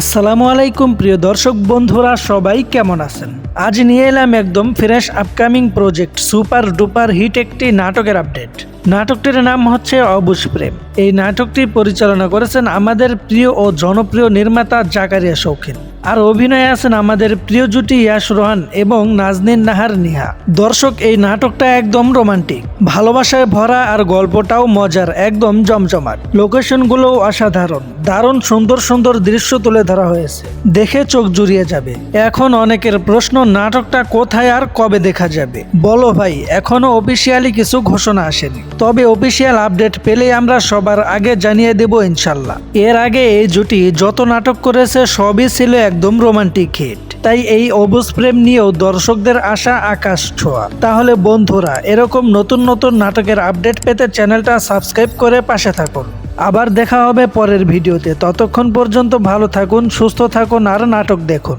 আসসালামু আলাইকুম প্রিয় দর্শক বন্ধুরা সবাই কেমন আছেন? আজ নিয়ে এলাম একদম fresh upcoming project super duper hit একটি নাটকের আপডেট নাটকটির নাম হচ্ছে অবুজ প্রেম। এই নাটকটি পরিচালনা করেছেন আমাদের প্রিয় ও জনপ্রিয় নির্মাতা জাকারিয়া শৌখিন। আর অভিনয়ে আছেন আমাদের প্রিয় জুটি ইয়াশ রোহান এবং নাজনীন নাহার নিহা। দর্শক, এই নাটকটা একদম রোমান্টিক ভালোবাসায় ভরা আর গল্পটাও মজার, একদম জমজমাট। লোকেশনগুলো অসাধারণ। দারুণ সুন্দর সুন্দর দৃশ্য তুলে ধরা হয়েছে। দেখে চোখ জুড়িয়ে যাবে। এখন অনেকের প্রশ্ন নাটকটা কোথায় আর কবে দেখা যাবে? বলো ভাই, এখনও অফিসিয়ালি কিছু ঘোষণা আসেনি। তবে অফিসিয়াল আপডেট পেলে আমরা সবার আগে জানিয়ে দেব ইনশাল্লাহ। এর আগে এই জুটি যত নাটক করেছে, সবই ছিল একদম রোমান্টিক হিট তাই এই অবুজ প্রেম নিয়েও দর্শকদের আশা আকাশ ছোঁয়া। তাহলে বন্ধুরা, এরকম নতুন নতুন নাটকের আপডেট পেতে চ্যানেলটা সাবস্ক্রাইব করে পাশে থাকুন। আবার দেখা হবে পরের ভিডিওতে। ততক্ষণ পর্যন্ত ভালো থাকুন, সুস্থ থাকুন, আর নাটক দেখুন।